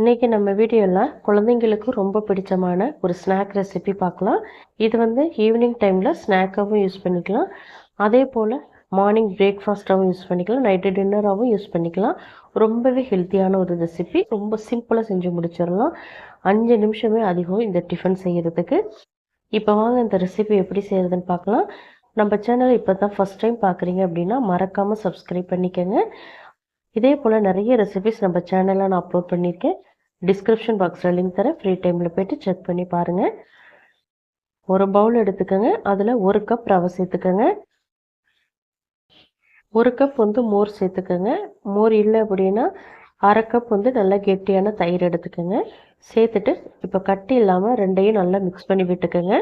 இன்றைக்கி நம்ம வீடியோவில் குழந்தைங்களுக்கு ரொம்ப பிடிச்சமான ஒரு ஸ்நாக் ரெசிபி பார்க்கலாம். இது வந்து ஈவினிங் டைமில் ஸ்நாக்காகவும் யூஸ் பண்ணிக்கலாம். அதே போல் மார்னிங் பிரேக்ஃபாஸ்ட்டாகவும் யூஸ் பண்ணிக்கலாம். நைட்டு டின்னராகவும் யூஸ் பண்ணிக்கலாம். ரொம்பவே ஹெல்த்தியான ஒரு ரெசிபி ரொம்ப சிம்பிளாக செஞ்சு முடிச்சிடலாம். அஞ்சு நிமிஷமே அதிகம் இந்த டிஃபன் செய்கிறதுக்கு இப்போ வாங்க இந்த ரெசிபி எப்படி செய்கிறதுன்னு பார்க்கலாம். நம்ம சேனலை இப்போ தான் ஃபஸ்ட் டைம் பார்க்குறீங்க அப்படின்னா மறக்காமல் சப்ஸ்கிரைப் பண்ணிக்கோங்க. இதே போல் நிறைய ரெசிபிஸ் நம்ம சேனலில் நான் அப்லோட் பண்ணியிருக்கேன். டிஸ்கிரிப்ஷன் பாக்ஸில் லிங்க் தரேன். ஃப்ரீ டைமில் போய்ட்டு செக் பண்ணி பாருங்கள் ஒரு பவுல் எடுத்துக்கோங்க. அதில் ஒரு கப் ரவை சேர்த்துக்கோங்க. ஒரு கப் வந்து மோர் சேர்த்துக்கோங்க. மோர் இல்லை அப்படின்னா அரை கப் வந்து நல்லா கெட்டியான தயிர் எடுத்துக்கோங்க. சேர்த்துட்டு இப்போ கட்டி இல்லாமல் ரெண்டையும் நல்லா மிக்ஸ் பண்ணி விட்டுக்கோங்க.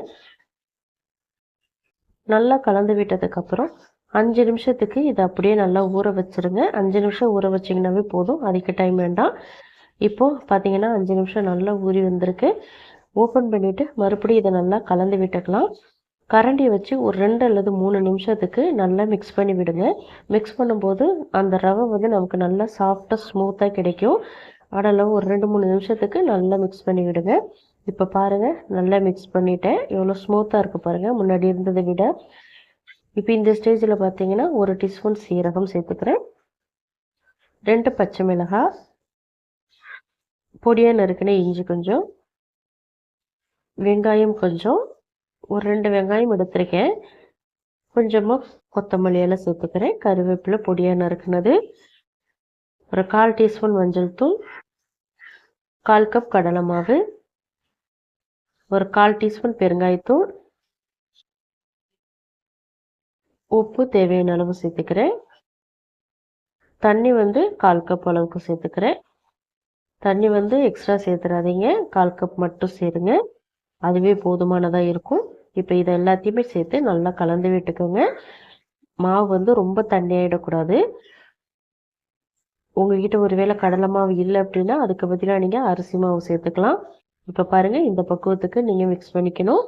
நல்லா கலந்து விட்டதுக்கப்புறம் அஞ்சு நிமிஷத்துக்கு இதை அப்படியே நல்லா ஊற வச்சுருங்க. அஞ்சு நிமிஷம் ஊற வச்சிங்கனாவே போதும். அதுக்கு டைம் வேண்டாம். இப்போது பார்த்தீங்கன்னா அஞ்சு நிமிஷம் நல்லா ஊறி வந்திருக்கு. ஓப்பன் பண்ணிவிட்டு மறுபடியும் இதை நல்லா கலந்து விட்டுக்கலாம். கரண்டியை வச்சு ஒரு ரெண்டு அல்லது மூணு நிமிஷத்துக்கு நல்லா மிக்ஸ் பண்ணி விடுங்க. மிக்ஸ் பண்ணும்போது அந்த ரவை வந்து நமக்கு நல்லா சாஃப்டாக ஸ்மூத்தாக கிடைக்கும். அடெல்லாம் ஒரு ரெண்டு மூணு நிமிஷத்துக்கு நல்லா மிக்ஸ் பண்ணி விடுங்க. இப்போ பாருங்கள் நல்லா மிக்ஸ் பண்ணிட்டேன். எவ்வளோ ஸ்மூத்தாக இருக்குது பாருங்கள் முன்னாடி இருந்ததை விட. இப்போ இந்த ஸ்டேஜில் பார்த்தீங்கன்னா ஒரு டீஸ்பூன் சீரகம் சேர்த்துக்கிறேன். ரெண்டு பச்சை மிளகாய் பொடியாக நறுக்கின இஞ்சி கொஞ்சம் வெங்காயம் கொஞ்சம் ஒரு ரெண்டு வெங்காயம் எடுத்திருக்கேன். கொஞ்சமாக கொத்தமல்லி எல்லாம் சேர்த்துக்கிறேன். கருவேப்பிலை பொடியாக நறுக்குனது. ஒரு கால் டீஸ்பூன் மஞ்சள் தூள் கால் கப் கடலை மாவு ஒரு கால் டீஸ்பூன் பெருங்காயத்தூள் உப்பு தேவையான அளவு சேர்த்துக்கிறேன். தண்ணி வந்து கால் கப் அளவுக்கு சேர்த்துக்கிறேன். தண்ணி வந்து எக்ஸ்ட்ரா சேர்த்துறாதீங்க. கால் கப் மட்டும் சேருங்க. அதுவே போதுமானதாக இருக்கும். இப்போ இதை எல்லாத்தையுமே சேர்த்து நல்லா கலந்து விட்டுக்கோங்க. மாவு வந்து ரொம்ப தண்ணியாகிடக்கூடாது உங்ககிட்ட ஒருவேளை கடலை மாவு இல்லை அப்படின்னா அதுக்கு பதிலாக நீங்கள் அரிசி மாவு சேர்த்துக்கலாம். இப்போ பாருங்கள் இந்த பக்குவத்துக்கு நீங்கள் மிக்ஸ் பண்ணிக்கணும்.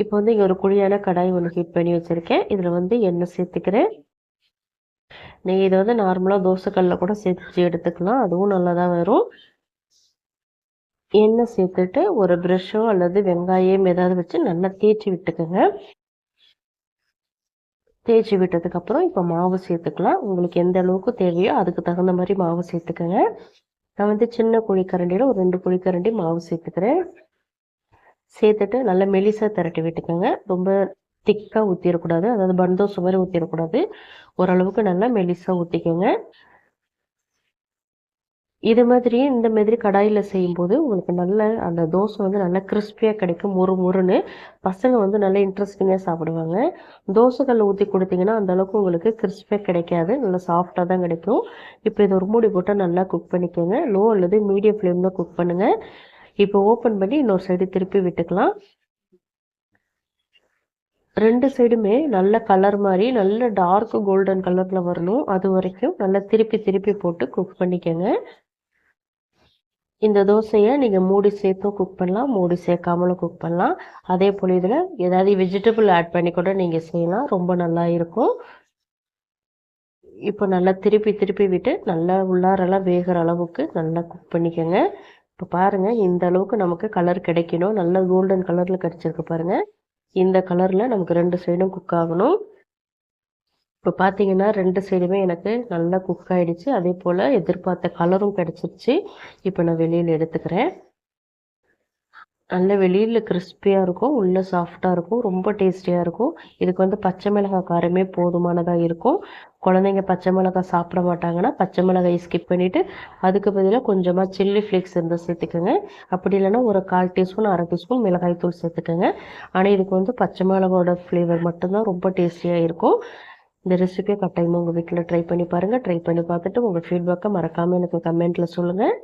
இப்போ வந்து இங்கே ஒரு குழியான கடாய் ஒன்று ஹீட் பண்ணி வச்சுருக்கேன். இதில் வந்து எண்ணெய் சேர்த்துக்கிறேன். நீங்கள் இதை வந்து நார்மலாக தோசைக்கல்லில் கூட சேர்த்து எடுத்துக்கலாம். அதுவும் நல்லா தான் வரும். எண்ணெய் சேர்த்துட்டு ஒரு ப்ரெஷ்ஷோ அல்லது வெங்காயம் ஏதாவது வச்சு நல்லா தேய்ச்சி விட்டுக்கோங்க. தேய்ச்சி விட்டதுக்கப்புறம் இப்போ மாவு சேர்த்துக்கலாம். உங்களுக்கு எந்த அளவுக்கு தேவையோ அதுக்கு தகுந்த மாதிரி மாவு சேர்த்துக்கோங்க. நான் வந்து சின்ன குழிக்கரண்டியில் ஒரு ரெண்டு குழிக்கரண்டி மாவு சேர்த்துக்கிறேன். சேர்த்துட்டு நல்லா மெலிசாக திரட்டி விட்டுக்கோங்க. ரொம்ப திக்காக ஊற்றிடக்கூடாது அதாவது பந்தோசு மாதிரி ஊற்றிடக்கூடாது ஓரளவுக்கு நல்லா மெலிசாக ஊற்றிக்கோங்க இது மாதிரி இந்த மாதிரி கடாயில் செய்யும்போது உங்களுக்கு நல்ல அந்த தோசை வந்து நல்லா கிறிஸ்பியாக கிடைக்கும். ஒரு முறுன்னு பசங்க வந்து நல்லா இன்ட்ரெஸ்டிங்காக சாப்பிடுவாங்க. தோசைக்கல்ல ஊற்றி கொடுத்தீங்கன்னா அந்த அளவுக்கு உங்களுக்கு கிறிஸ்பியாக கிடைக்காது. நல்லா சாஃப்டாக தான் கிடைக்கும். இப்போ இதை ஒரு மூடி போட்டால் நல்லா குக் பண்ணிக்கோங்க. லோ அல்லது மீடியம் ஃப்ளேமில் குக் பண்ணுங்கள் இப்போ ஓப்பன் பண்ணி இன்னொரு சைடு திருப்பி விட்டுக்கலாம். ரெண்டு சைடுமே நல்ல கலர் மாதிரி நல்ல டார்க் கோல்டன் கலரில் வரணும். அது வரைக்கும் நல்லா திருப்பி திருப்பி போட்டு குக் பண்ணிக்கோங்க. இந்த தோசையை நீங்கள் மூடி சேர்த்தும் குக் பண்ணலாம் மூடி சேர்க்காமலும் குக் பண்ணலாம். அதே போல் இதில் ஏதாவது வெஜிடபிள் ஆட் பண்ணி கூட நீங்கள் செய்யலாம். ரொம்ப நல்லா இருக்கும். இப்போ நல்லா திருப்பி திருப்பி விட்டு நல்லா உள்ளாரெல்லாம் வேகிற அளவுக்கு நல்லா குக் பண்ணிக்கோங்க. இப்போ பாருங்கள் இந்த அளவுக்கு நமக்கு கலர் கிடைக்கணும். நல்ல கோல்டன் கலரில் கிடச்சிருக்கு பாருங்கள் இந்த கலரில் நமக்கு ரெண்டு சைடும் குக் ஆகணும். இப்போ பார்த்தீங்கன்னா ரெண்டு சைடுமே எனக்கு நல்லா குக் ஆகிடுச்சு அதே போல் எதிர்பார்த்த கலரும் கிடச்சிருச்சு. இப்போ நான் வெளியில் எடுத்துக்கிறேன். நல்ல வெளியில் கிறிஸ்பியாக இருக்கும் உள்ளே சாஃப்டாக இருக்கும் ரொம்ப டேஸ்டியாக இருக்கும். இதுக்கு வந்து பச்சை மிளகாய் காரமே போதுமானதாக இருக்கும். குழந்தைங்க பச்சை மிளகாய் சாப்பிட மாட்டாங்கன்னா பச்சை மிளகாய் ஸ்கிப் பண்ணிவிட்டு அதுக்கு பதிலாக கொஞ்சமாக சில்லி ஃப்ளேக்ஸ் இருந்தால் சேர்த்துக்கோங்க. அப்படி இல்லைன்னா ஒரு கால் டீஸ்பூன் அரை டீஸ்பூன் மிளகாய் தூள் சேர்த்துக்கோங்க. ஆனால் இதுக்கு வந்து பச்சை மிளகாயோட ஃப்ளேவர் மட்டும்தான் ரொம்ப டேஸ்டியாக இருக்கும். இந்த ரெசிபியை கட்டாயமாக உங்கள் வீட்டில் ட்ரை பண்ணி பாருங்கள் ட்ரை பண்ணி பார்த்துட்டு உங்கள் ஃபீட்பேக்கை மறக்காமல் எனக்கு கமெண்ட்டில் சொல்லுங்கள்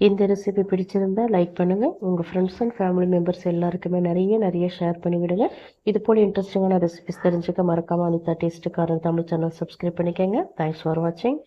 இந்த ரெசிபி பிடிச்சிருந்தால் லைக் பண்ணுங்கள் உங்கள் ஃப்ரெண்ட்ஸ் அண்ட் ஃபேமிலி மெம்பர்ஸ் எல்லாருக்குமே நிறைய நிறைய ஷேர் பண்ணிவிடுங்க. இது போல் இன்ட்ரெஸ்டிங்கான ரெசிபிஸ் தெரிஞ்சுக்க மறக்காமல் அனிதா டேஸ்ட்டுக்காரன் தமிழ் சேனல் சப்ஸ்கிரைப் பண்ணிக்கோங்க. தேங்க்ஸ் ஃபார் வாட்சிங்